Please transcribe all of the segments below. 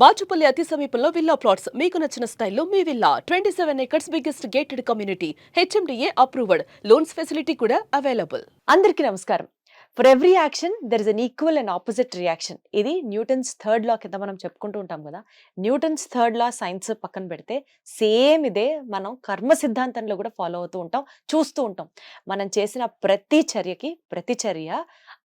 బాచుపల్లి అతి సమీపంలో villa plots. మీకు నచ్చిన స్టైల్లో మీ villa. Twenty seven acres biggest gated community HMDA approved loans facility కూడా అవైలబుల్ అందరికీ నమస్కారం. For every action there is an equal and opposite reaction ఇది న్యూటన్స్ థర్డ్ లా కింద మనం చెప్పుకుంటూ ఉంటాం కదా. న్యూటన్స్ థర్డ్ లా సైన్స్ పక్కన పెడితే సేమ్ ఇదే మనం కర్మ సిద్ధాంతంలో కూడా ఫాలో అవుతూ ఉంటాం చూస్తూ ఉంటాం. మనం చేసిన ప్రతి చర్యకి ప్రతి చర్య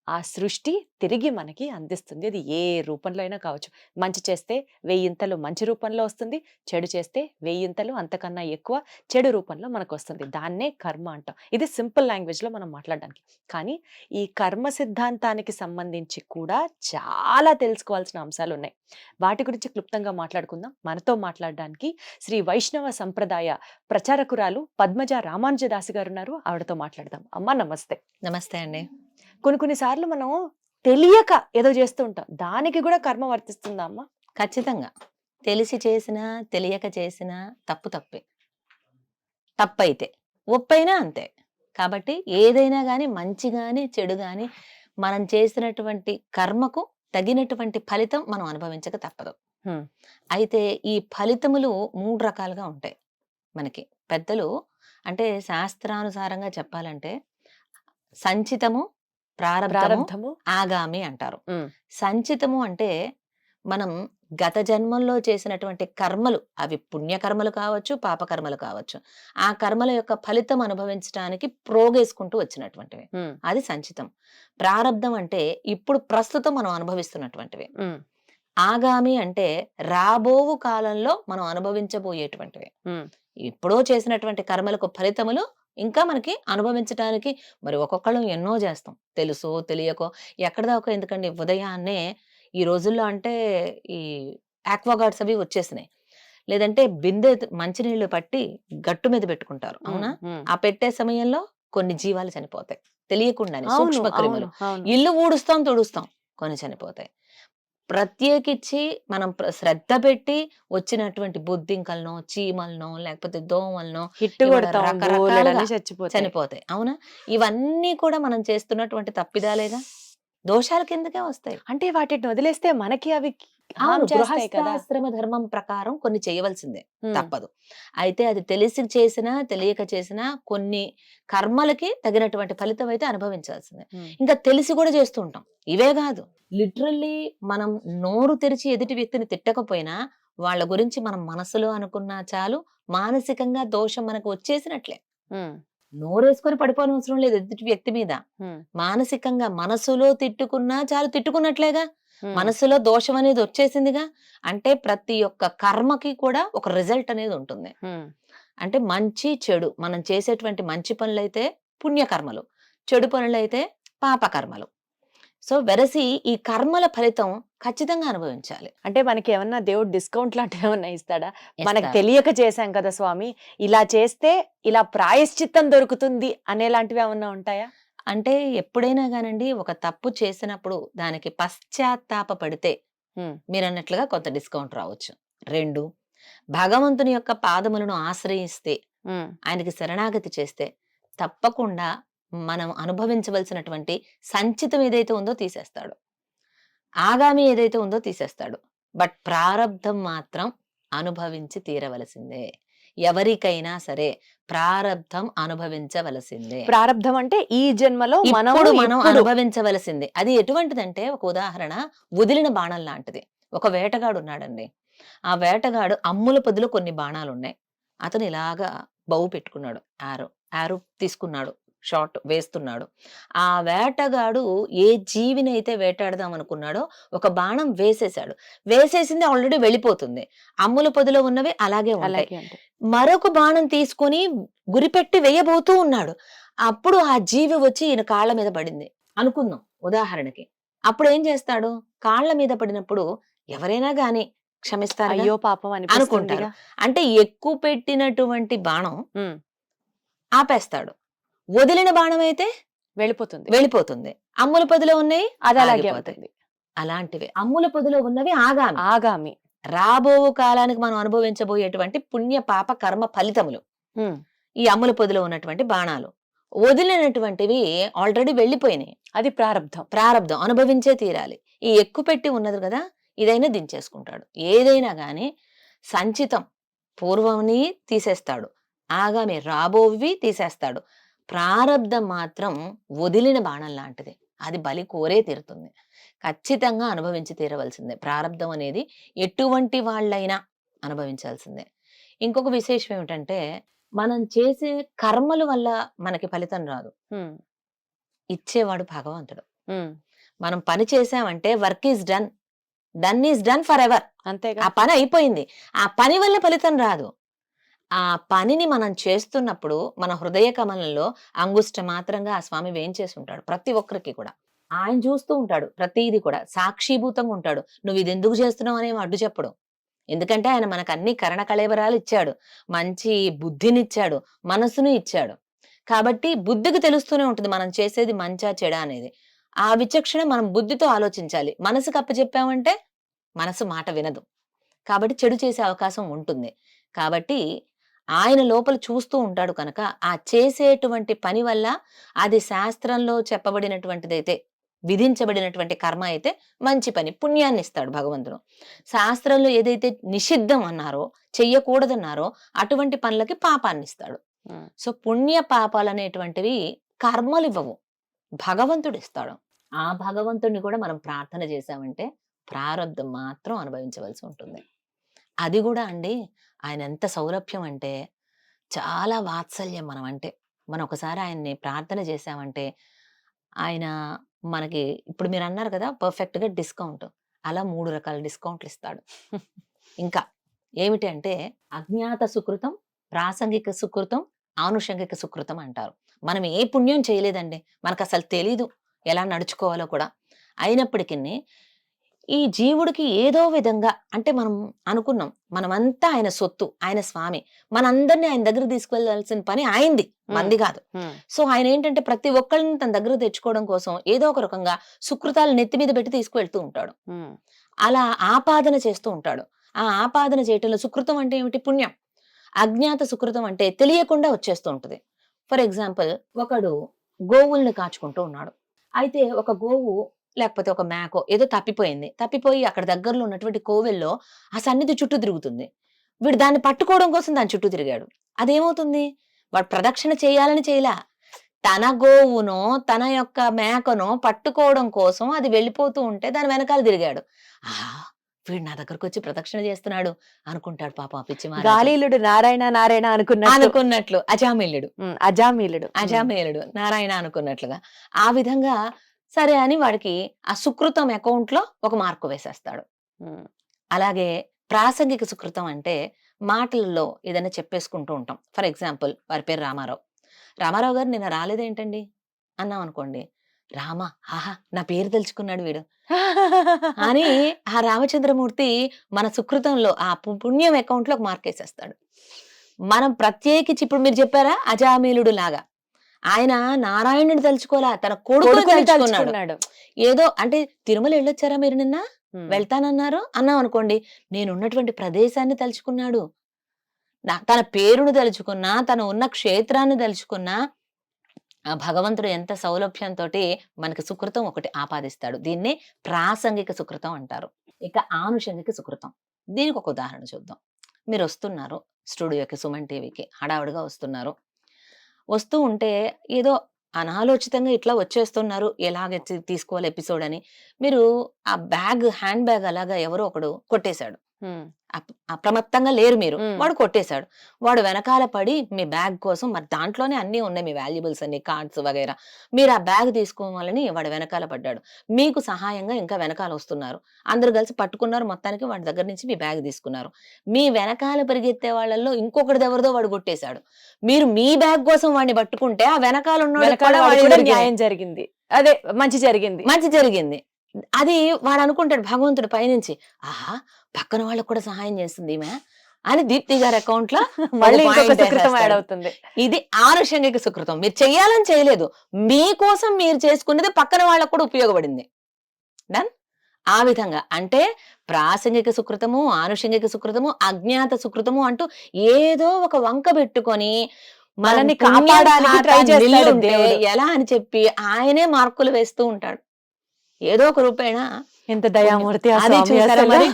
ఆ సృష్టి తిరిగి మనకి అందిస్తుంది. అది ఏ రూపంలో అయినా కావచ్చు. మంచి చేస్తే వెయ్యింతలు మంచి రూపంలో వస్తుంది. చెడు చేస్తే వెయ్యింతలు అంతకన్నా ఎక్కువ చెడు రూపంలో మనకు వస్తుంది దాన్నే కర్మ అంటాం. ఇది సింపుల్ లాంగ్వేజ్లో మనం మాట్లాడడానికి. కానీ ఈ కర్మ సిద్ధాంతానికి సంబంధించి కూడా చాలా తెలుసుకోవాల్సిన అంశాలు ఉన్నాయి. వాటి గురించి క్లుప్తంగా మాట్లాడుకుందాం. మనతో మాట్లాడడానికి శ్రీ వైష్ణవ సంప్రదాయ ప్రచారకురాలు పద్మజ రామానుజదాసి గారు ఉన్నారు ఆవిడతో మాట్లాడదాం. అమ్మ నమస్తే. నమస్తే అండి. కొన్ని కొన్నిసార్లు మనం తెలియక ఏదో చేస్తూ ఉంటాం. దానికి కూడా కర్మ వర్తిస్తుందా అమ్మ? ఖచ్చితంగా. తెలిసి చేసినా తెలియక చేసినా తప్పు తప్పే. తప్పైతే. ఒప్పైనా అంతే. కాబట్టి ఏదైనా కానీ మంచి కానీ చెడు కానీ మనం చేసినటువంటి కర్మకు తగినటువంటి ఫలితం మనం అనుభవించక తప్పదు. అయితే ఈ ఫలితములు మూడు రకాలుగా ఉంటాయి మనకి. పెద్దలు అంటే శాస్త్రానుసారంగా చెప్పాలంటే సంచితము ప్రారంభము ఆగామి అంటారు. సంచితము అంటే మనం గత జన్మంలో చేసినటువంటి కర్మలు అవి పుణ్యకర్మలు కావచ్చు పాపకర్మలు కావచ్చు ఆ కర్మల యొక్క ఫలితం అనుభవించడానికి ప్రోగేసుకుంటూ వచ్చినటువంటివి. అది సంచితం. ప్రారంధం అంటే ఇప్పుడు ప్రస్తుతం మనం అనుభవిస్తున్నటువంటివి. ఆగామి అంటే రాబోవు కాలంలో మనం అనుభవించబోయేటువంటివి. ఉమ్. ఎప్పుడో చేసినటువంటి కర్మలకు ఫలితములు ఇంకా మనకి అనుభవించడానికి మరి ఒక్కొక్కళ్ళం ఎన్నో చేస్తాం. తెలుసో తెలియకో ఎక్కడ దాకా ఎందుకండి ఉదయాన్నే ఈ రోజుల్లో అంటే ఈ ఆక్వాగార్డ్స్ అవి వచ్చేసినాయి. లేదంటే బిందె మంచినీళ్ళు పట్టి గట్టు మీద పెట్టుకుంటారు. అవునా. ఆ పెట్టే సమయంలో కొన్ని జీవాలు చనిపోతాయి. తెలియకుండానే సూక్ష్మ క్రిములు. ఇల్లు ఊడుస్తాం తుడుస్తాం. కొన్ని చనిపోతాయి. ప్రత్యేకించి మనం శ్రద్ధ పెట్టి వచ్చినటువంటి బొద్దింకలనో చీమలనో లేకపోతే దోమలనో హిట్ చనిపోతాయి. అవునా? ఇవన్నీ కూడా మనం చేస్తున్నటువంటి తప్పిదాలేగా? దోషాల కిందకే వస్తాయి. అంటే వాటిని వదిలేస్తే మనకి అవి గృహస్థాశ్రమ ధర్మం ప్రకారం కొన్ని చేయవలసిందే తప్పదు. అయితే అది తెలిసి చేసినా తెలియక చేసినా కొన్ని కర్మలకి తగినటువంటి ఫలితం అయితే అనుభవించాల్సిందే. ఇంకా తెలిసి కూడా చేస్తూ ఉంటాం. ఇవే కాదు. లిటరల్లీ మనం నోరు తెరిచి ఎదుటి వ్యక్తిని తిట్టకపోయినా వాళ్ళ గురించి మనం మనసులో అనుకున్నా చాలు మానసికంగా దోషం మనకు వచ్చేసినట్లే. నోరేసుకొని పడిపోని అవసరం లేదు ఎదుటి వ్యక్తి మీద. మానసికంగా మనసులో తిట్టుకున్నా చాలు తిట్టుకున్నట్లేగా. మనసులో దోషం అనేది వచ్చేసిందిగా. అంటే ప్రతి ఒక్క కర్మకి కూడా ఒక రిజల్ట్ అనేది ఉంటుంది. అంటే మంచి చెడు మనం చేసేటువంటి మంచి పనులైతే పుణ్యకర్మలు చెడు పనులైతే పాపకర్మలు. సో వెరసి ఈ కర్మల ఫలితం ఖచ్చితంగా అనుభవించాలి. అంటే మనకి ఏమన్నా దేవుడు డిస్కౌంట్ లాంటివి ఏమన్నా ఇస్తాడా? మనకు. తెలియక చేశాం కదా స్వామి ఇలా చేస్తే ఇలా ప్రాయశ్చిత్తం దొరుకుతుంది అనేలాంటివి ఏమన్నా ఉంటాయా? అంటే ఎప్పుడైనా కానండి ఒక తప్పు చేసినప్పుడు దానికి పశ్చాత్తాప పడితే మీరు అన్నట్లుగా కొంత డిస్కౌంట్ రావచ్చు. రెండు భగవంతుని యొక్క పాదములను ఆశ్రయిస్తే ఆయనకి శరణాగతి చేస్తే తప్పకుండా మనం అనుభవించవలసినటువంటి సంచితం ఏదైతే ఉందో తీసేస్తాడు. ఆగామి ఏదైతే ఉందో తీసేస్తాడు. బట్ ప్రారబ్ధం మాత్రం అనుభవించి తీరవలసిందే. ఎవరికైనా సరే ప్రారబ్ధం అనుభవించవలసిందే. ప్రారంధం అంటే ఈ జన్మలో మనం మనం అనుభవించవలసింది. అది ఎటువంటిదంటే ఒక ఉదాహరణ వదిలిన బాణం లాంటిది. ఒక వేటగాడు ఉన్నాడండి. ఆ వేటగాడు అమ్ముల పొదిలో కొన్ని బాణాలు ఉన్నాయి అతను ఇలాగా బౌ పెట్టుకున్నాడు. ఆరో ఆరో తీసుకున్నాడు. షాట్ వేస్తున్నాడు. ఆ వేటగాడు ఏ జీవిని అయితే వేటాడదాం అనుకున్నాడో ఒక బాణం వేసేశాడు. వేసేసింది ఆల్రెడీ వెళ్ళిపోతుంది. అమ్ముల పొదిలో ఉన్నవి అలాగే ఉంటాయి. అంటే మరొక బాణం తీసుకొని గురిపెట్టి వేయబోతూ ఉన్నాడు. అప్పుడు ఆ జీవి వచ్చి ఈయన కాళ్ళ మీద పడింది. అనుకుందాం ఉదాహరణకి. అప్పుడు ఏం చేస్తాడు? కాళ్ళ మీద పడినప్పుడు ఎవరైనా గాని క్షమిస్తారు అయ్యో పాపం అనుకుంటారు. అనిపిస్తుందిగా. అంటే ఎక్కువ పెట్టినటువంటి బాణం ఆపేస్తాడు. వదిలిన బాణం అయితే వెళ్ళిపోతుంది. వెళ్ళిపోతుంది. అమ్ముల పొదిలో ఉన్నాయి అది అలాగే. ఉంటుంది అలాంటివి. అమ్ముల పొదిలో ఉన్నవి ఆగామి. ఆగామి. రాబో కాలానికి మనం అనుభవించబోయేటువంటి పుణ్య పాప కర్మ ఫలితములు. ఈ అమ్ముల పొదిలో ఉన్నటువంటి బాణాలు. వదిలినటువంటివి ఆల్రెడీ వెళ్ళిపోయినాయి. అది ప్రారంధం ప్రారంధం అనుభవించే తీరాలి. ఈ ఎక్కువ పెట్టి ఉన్నది కదా ఇదైనా దించేసుకుంటాడు. ఏదైనా కానీ సంచితం పూర్వంని తీసేస్తాడు. ఆగామి రాబోవి తీసేస్తాడు. ప్రారబ్ధం మాత్రం వదిలిన బాణం లాంటిది. అది బలి కోరే తీరుతుంది. ఖచ్చితంగా అనుభవించి తీరవలసిందే. ప్రారబ్ధం అనేది ఎటువంటి వాళ్ళైనా అనుభవించాల్సిందే. ఇంకొక విశేషం ఏమిటంటే మనం చేసే కర్మల వల్ల మనకి ఫలితం రాదు. ఇచ్చేవాడు భగవంతుడు. మనం పని చేసామంటే work is done. Done is done forever. అంతేగా ఆ పని అయిపోయింది. ఆ పని వల్ల ఫలితం రాదు. ఆ పనిని మనం చేస్తున్నప్పుడు మన హృదయ కమలంలో అంగుష్ట మాత్రంగా ఆ స్వామి వేయించేసి ఉంటాడు ప్రతి ఒక్కరికి కూడా. ఆయన చూస్తూ ఉంటాడు ప్రతిది కూడా. సాక్షిభూతంగా ఉంటాడు. నువ్వు ఇది ఎందుకు చేస్తున్నావు? అనేవి అడ్డు చెప్పడు. ఎందుకంటే ఆయన మనకు అన్ని కరణ కళేబరాలు ఇచ్చాడు. మంచి బుద్ధినిచ్చాడు. మనసును ఇచ్చాడు. కాబట్టి బుద్ధికి తెలుస్తూనే ఉంటుంది మనం చేసేది మంచా చెడా అనేది. ఆ విచక్షణ మనం బుద్ధితో ఆలోచించాలి. మనసుకు అప్పచెప్పామంటే మనసు మాట వినదు. కాబట్టి చెడు చేసే అవకాశం ఉంటుంది. కాబట్టి ఆయన లోపల చూస్తూ ఉంటాడు కనుక ఆ చేసేటువంటి పని వల్ల అది శాస్త్రంలో చెప్పబడినటువంటిదైతే విధించబడినటువంటి కర్మ అయితే మంచి పని పుణ్యాన్ని ఇస్తాడు భగవంతుడు. శాస్త్రంలో ఏదైతే నిషిద్ధం అన్నారో చెయ్యకూడదన్నారో అటువంటి పనులకి పాపాన్ని ఇస్తాడు. సో పుణ్య పాపాలు అనేటువంటివి కర్మలు ఇవ్వవు భగవంతుడు ఇస్తాడు. ఆ భగవంతుడిని కూడా మనం ప్రార్థన చేశామంటే ప్రారంధం మాత్రం అనుభవించవలసి ఉంటుంది. అది కూడా అండి ఆయన ఎంత సౌలభ్యం అంటే చాలా వాత్సల్యం మనం. అంటే మనం ఒకసారి ఆయన్ని ప్రార్థన చేశామంటే ఆయన మనకి ఇప్పుడు మీరు అన్నారు కదా పర్ఫెక్ట్గా డిస్కౌంట్. అలా మూడు రకాల డిస్కౌంట్లు ఇస్తాడు ఇంకా ఏమిటి అంటే అజ్ఞాత సుకృతం ప్రాసంగిక సుకృతం ఆనుషంగిక సుకృతం అంటారు. మనం ఏ పుణ్యం చేయలేదండి. మనకు అసలు తెలీదు ఎలా నడుచుకోవాలో కూడా. అయినప్పటికీ ఈ జీవుడికి ఏదో విధంగా అంటే మనం అనుకున్నాం మనమంతా ఆయన సొత్తు ఆయన స్వామి. మనందరినీ ఆయన దగ్గర తీసుకువెళ్ళాల్సిన పని ఆయనది మంది కాదు. సో ఆయన ఏంటంటే ప్రతి ఒక్కరిని తన దగ్గర తెచ్చుకోవడం కోసం ఏదో ఒక రకంగా సుకృతాలు నెత్తి మీద పెట్టి తీసుకువెళ్తూ ఉంటాడు. అలా ఆపాదన చేస్తూ ఉంటాడు. ఆ ఆపాదన చేయటంలో సుకృతం అంటే ఏమిటి? పుణ్యం. అజ్ఞాత సుకృతం అంటే తెలియకుండా వచ్చేస్తూ ఉంటుంది. ఫర్ ఎగ్జాంపుల్ ఒకడు గోవుల్ని కాచుకుంటూ ఉన్నాడు. అయితే ఒక గోవు లేకపోతే ఒక మేకో ఏదో తప్పిపోయింది. తప్పిపోయి అక్కడ దగ్గరలో ఉన్నటువంటి కోవెల్లో ఆ సన్నిధి చుట్టూ తిరుగుతుంది. వీడు దాన్ని పట్టుకోవడం కోసం దాని చుట్టూ తిరిగాడు. అదేమవుతుంది? వాడు ప్రదక్షిణ చేయాలని చేయలా. తన గోవునో తన యొక్క మేకనో పట్టుకోవడం కోసం అది వెళ్ళిపోతూ ఉంటే దాని వెనకాల తిరిగాడు. ఆ వీడు నా దగ్గరకు వచ్చి ప్రదక్షిణ చేస్తున్నాడు అనుకుంటాడు పాపం ఆ పిచ్చి. గాలీలుడు నారాయణ నారాయణ అనుకున్నట్టు. అనుకున్నట్లు. అజామీలుడు. ఉమ్, అజామేలుడు. నారాయణ అనుకున్నట్లుగా. ఆ విధంగా సరే అని వాడికి ఆ సుకృతం అకౌంట్లో ఒక మార్కు వేసేస్తాడు. అలాగే ప్రాసంగిక సుకృతం అంటే మాటలలో ఏదైనా చెప్పేసుకుంటూ ఉంటాం. ఫర్ ఎగ్జాంపుల్ వారి పేరు రామారావు. రామారావు గారు నిన్న రాలేదేంటండి? అన్నాం అనుకోండి. రామ ఆహా నా పేరు తెలుసుకున్నాడు వీడు. అని ఆ రామచంద్రమూర్తి మన సుకృతంలో ఆ పు- పుణ్యం అకౌంట్లో ఒక మార్క్ వేసేస్తాడు మనం ప్రత్యేకించి ఇప్పుడు మీరు చెప్పారా? అజామీలుడు లాగా. ఆయన నారాయణుడు తలుచుకోలా తన కొడుకుని కొడుకుని తలుచుకున్నాడు. ఏదో అంటే తిరుమల వెళ్ళొచ్చారా మీరు నిన్న? వెళ్తానన్నారు? అన్నాం అనుకోండి నేను ఉన్నటువంటి ప్రదేశాన్ని తలుచుకున్నాడు. తన పేరును తలుచుకున్నా తను ఉన్న క్షేత్రాన్ని తలుచుకున్నా ఆ భగవంతుడు ఎంత సౌలభ్యంతో మనకి సుకృతం ఒకటి ఆపాదిస్తాడు. దీన్నే ప్రాసంగిక సుకృతం అంటారు. ఇక ఆనుషంగిక సుకృతం. దీనికి ఒక ఉదాహరణ చూద్దాం. మీరు వస్తున్నారు స్టూడియోకి సుమన్ టీవీకి హడావుడిగా వస్తున్నారు. వస్తూ ఉంటే ఏదో అనాలోచితంగా ఇట్లా వచ్చేస్తున్నారు. ఎలాగ తీసుకోవాలి ఎపిసోడ్ అని. మీరు ఆ బ్యాగ్ హ్యాండ్ బ్యాగ్ అలాగా ఎవరో ఒకడు కొట్టేశాడు. అప్- అప్రమత్తంగా లేరు మీరు. మ్మ్. వాడు కొట్టేశాడు. వాడు వెనకాల పడి మీ బ్యాగ్ కోసం మరి దాంట్లోనే అన్ని ఉన్నాయి మీ వాల్యుబుల్స్ అన్ని కార్డ్స్ వగైరా. మీరు ఆ బ్యాగ్ తీసుకోవాలని వాడు వెనకాల పడ్డాడు. మీకు సహాయంగా ఇంకా వెనకాల వస్తున్నారు. అందరు కలిసి పట్టుకున్నారు. మొత్తానికి వాడి దగ్గర నుంచి మీ బ్యాగ్ తీసుకున్నారు. మీ వెనకాల పరిగెత్తే వాళ్ళల్లో ఇంకొకటి ఎవరిదో వాడు కొట్టేశాడు. మీరు మీ బ్యాగ్ కోసం వాడిని పట్టుకుంటే ఆ వెనకాల ఉన్నోడికి వెనకాల కూడా వాడికి వాడికి కూడా. న్యాయం జరిగింది. అదే మంచి జరిగింది. మంచి జరిగింది. అది వాడు అనుకుంటాడు భగవంతుడు పైనుంచి ఆహా పక్కన వాళ్ళకు కూడా సహాయం చేస్తుంది ఈమె అని దీప్తి గారి అకౌంట్లో మళ్ళీ ఇంకొక సుకృతం యాడ్. అవుతుంది. ఇది ఆనుషంగిక సుకృతం. మీరు చెయ్యాలని చేయలేదు. మీకోసం మీరు చేసుకున్నది పక్కన వాళ్ళకు కూడా ఉపయోగపడింది. డన్ ఆ విధంగా. అంటే ప్రాసంగిక సుకృతము ఆనుషంగిక సుకృతము అజ్ఞాత సుకృతము అంటూ ఏదో ఒక వంక పెట్టుకొని మనల్ని దేవుడు. ఎలా అని చెప్పి ఆయనే మార్కులు వేస్తూ ఉంటాడు. ఏదో ఒక రూపేణ. ఎంత దయామూర్తి అది చూసారా. మరి?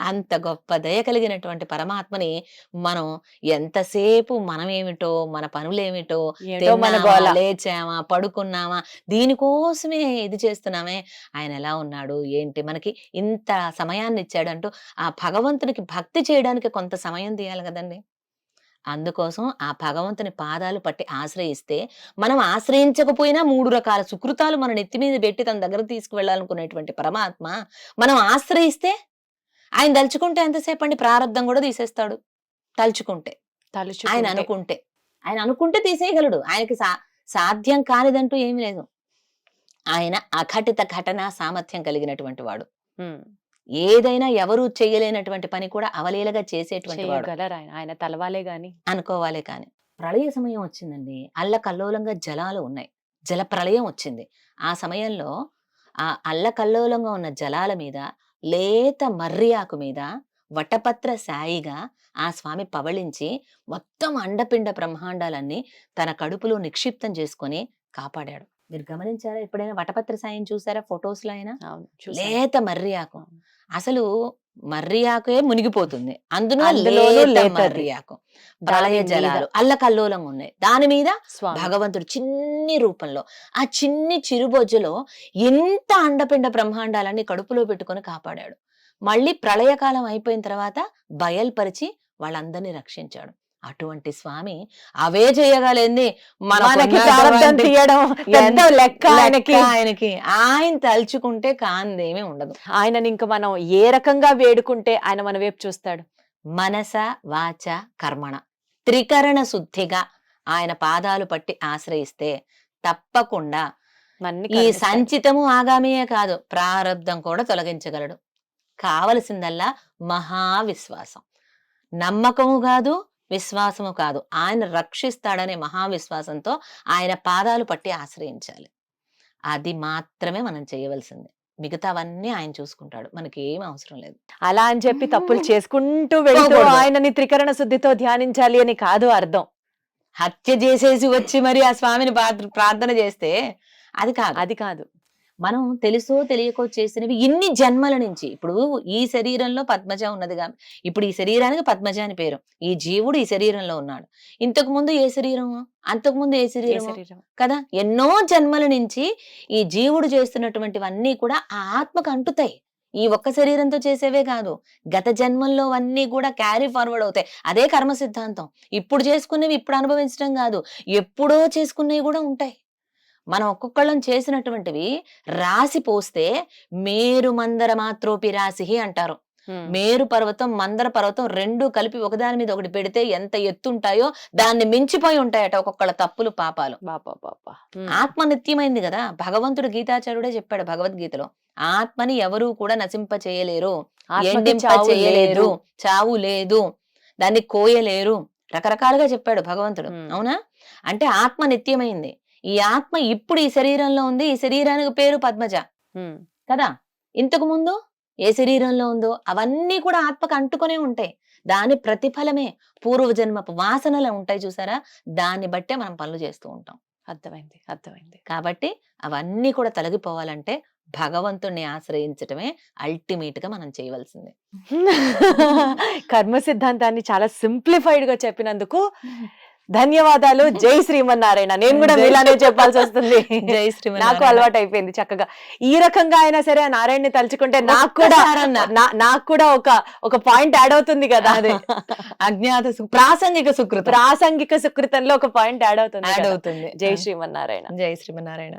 అంత గొప్ప దయ కలిగినటువంటి పరమాత్మని మనం ఎంతసేపు మనమేమిటో మన పనులేమిటో ఏంటో మన గోల. లేచామా పడుకున్నామా దీనికోసమే ఇది చేస్తున్నామే. ఆయన ఎలా ఉన్నాడు? ఏంటి? మనకి ఇంత సమయాన్ని ఇచ్చాడంటూ ఆ భగవంతునికి భక్తి చేయడానికి కొంత సమయం తీయాలి కదండి. అందుకోసం ఆ భగవంతుని పాదాలు పట్టి ఆశ్రయిస్తే మనం ఆశ్రయించకపోయినా మూడు రకాల సుకృతాలు మన నెత్తి మీద పెట్టి తన దగ్గర తీసుకువెళ్ళాలనుకునేటువంటి పరమాత్మ మనం ఆశ్రయిస్తే ఆయన తలుచుకుంటే ఎంతసేపు అండి ప్రారంధం కూడా తీసేస్తాడు. తలుచుకుంటే. ఆయన తలుచుకుంటే. అనుకుంటే. ఆయన అనుకుంటే తీసేయగలడు. ఆయనకి సా సాధ్యం కానిదంటూ ఏమీ లేదు. ఆయన అఘటిత ఘటన సామర్థ్యం కలిగినటువంటి వాడు. ఏదైనా ఎవరు చేయలేనటువంటి పని కూడా అవలీలగా చేసేటువంటి ఆయన. తలవాలే గాని. అనుకోవాలి కానీ. ప్రళయ సమయం వచ్చిందండి. అల్లకల్లోలంగా జలాలు ఉన్నాయి. జల ప్రళయం వచ్చింది. ఆ సమయంలో ఆ అల్లకల్లోలంగా ఉన్న జలాల మీద లేత మర్రి ఆకు మీద వటపత్ర సాయిగా ఆ స్వామి పవళించి మొత్తం అండపిండ బ్రహ్మాండాలన్నీ తన కడుపులో నిక్షిప్తం చేసుకొని కాపాడాడు. మీరు గమనించారా? ఎప్పుడైనా వటపత్ర సాయం చూసారా? ఫొటోస్లో అయినా. లేత మర్రి ఆకు అసలు మర్రి ఆకే మునిగిపోతుంది. అందులో. మర్రి ఆకు ప్రళయ జలాలు అల్లకల్లోలంగా ఉన్నాయి. దాని మీద భగవంతుడు చిన్ని రూపంలో ఆ చిన్ని చిరుబొజ్జులో ఎంత అండపిండ బ్రహ్మాండాలన్నీ కడుపులో పెట్టుకొని కాపాడాడు. మళ్ళీ ప్రళయకాలం అయిపోయిన తర్వాత బయల్పరిచి వాళ్ళందరినీ రక్షించాడు. అటువంటి స్వామి అవే చేయగలేంది మనకి ప్రారంభం తీయడం పెద్ద లెక్క ఆయనకి. ఆయనకి. ఆయన తలుచుకుంటే కాందేమీ ఉండదు. ఆయనని ఇంకా మనం ఏ రకంగా వేడుకుంటే ఆయన మన వైపు చూస్తాడు? మనస వాచ కర్మణ. త్రికరణ శుద్ధిగా ఆయన పాదాలు పట్టి ఆశ్రయిస్తే తప్పకుండా ఈ. సంచితము ఆగామియే కాదు ప్రారంధం కూడా తొలగించగలడు. కావలసిందల్లా మహావిశ్వాసం. నమ్మకము కాదు విశ్వాసము కాదు. ఆయన రక్షిస్తాడనే మహావిశ్వాసంతో ఆయన పాదాలు పట్టి ఆశ్రయించాలి. అది మాత్రమే మనం చేయవలసింది. మిగతావన్నీ ఆయన చూసుకుంటాడు. మనకి ఏం అవసరం లేదు. అలా అని చెప్పి తప్పులు చేసుకుంటూ వెళ్తూ. ఆయనని త్రికరణ శుద్ధితో ధ్యానించాలి అని కాదు అర్థం. హత్య చేసేసి వచ్చి మరి ఆ స్వామిని ప్రార్థ- ప్రార్థన చేస్తే అది కాదు. అది కాదు. మనం తెలుసో తెలియకో చేసినవి ఇన్ని జన్మల నుంచి. ఇప్పుడు ఈ శరీరంలో పద్మజ ఉన్నదిగా ఇప్పుడు ఈ శరీరానికి పద్మజ అని పేరు. ఈ జీవుడు ఈ శరీరంలో ఉన్నాడు. ఇంతకు ముందు ఏ శరీరం అంతకు ముందు ఏ శరీరం కదా? ఎన్నో జన్మల నుంచి ఈ జీవుడు చేస్తున్నటువంటివన్నీ కూడా ఆ ఆత్మకు అంటుతాయి. ఈ ఒక్క శరీరంతో చేసేవే కాదు. గత జన్మల్లో అన్నీ కూడా క్యారీ ఫార్వర్డ్ అవుతాయి. అదే కర్మ సిద్ధాంతం. ఇప్పుడు చేసుకునేవి ఇప్పుడు అనుభవించడం కాదు. ఎప్పుడో చేసుకునేవి కూడా ఉంటాయి. మనం ఒక్కొక్కళ్ళం చేసినటువంటివి రాసి పోస్తే మేరు మందర మాత్రోపి రాశి అంటారు. మేరు పర్వతం మందర పర్వతం రెండు కలిపి ఒకదాని మీద ఒకటి పెడితే ఎంత ఎత్తుంటాయో దాన్ని మించిపోయి ఉంటాయట ఒక్కొక్కళ్ళ తప్పులు పాపాలు. ఆత్మ నిత్యమైంది కదా! భగవంతుడు గీతాచార్యుడే చెప్పాడు భగవద్గీతలో. ఆత్మని ఎవరూ కూడా నశింప చేయలేరు. ఎండింప చేయలేరు. చావు లేదు. దాన్ని కోయలేరు. రకరకాలుగా చెప్పాడు భగవంతుడు. అవునా? అంటే ఆత్మ నిత్యమైంది ఈ ఆత్మ ఇప్పుడు ఈ శరీరంలో ఉంది ఈ శరీరానికి పేరు పద్మజ. కదా? ఇంతకు ముందు ఏ శరీరంలో ఉందో అవన్నీ కూడా ఆత్మకు అంటుకొనే ఉంటాయి. దాని ప్రతిఫలమే పూర్వజన్మపు వాసనలు ఉంటాయి చూసారా? దాన్ని బట్టే మనం పనులు చేస్తూ ఉంటాం. అర్థమైంది అర్థమైంది. కాబట్టి అవన్నీ కూడా తొలగిపోవాలంటే భగవంతుణ్ణి ఆశ్రయించటమే అల్టిమేట్గా మనం చేయవలసింది. కర్మ సిద్ధాంతాన్ని చాలా సింప్లిఫైడ్గా చెప్పినందుకు ధన్యవాదాలు. జై శ్రీమన్నారాయణ. నేను కూడా మీలానే చెప్పాల్సి వస్తుంది జై నాకు శ్రీమన్నారాయణ. అలవాటు అయిపోయింది చక్కగా. ఈ రకంగా అయినా సరే ఆ నారాయణని తలుచుకుంటే నాకు కూడా నాకు కూడా ఒక ఒక పాయింట్ యాడ్ అవుతుంది కదా. అదే. అజ్ఞాత ప్రాసంగిక సుకృతం. ప్రాసంగిక సుకృతంలో ఒక పాయింట్ యాడ్ అవుతుంది యాడ్. అవుతుంది. జై శ్రీమన్నారాయణ. జై శ్రీమన్నారాయణ.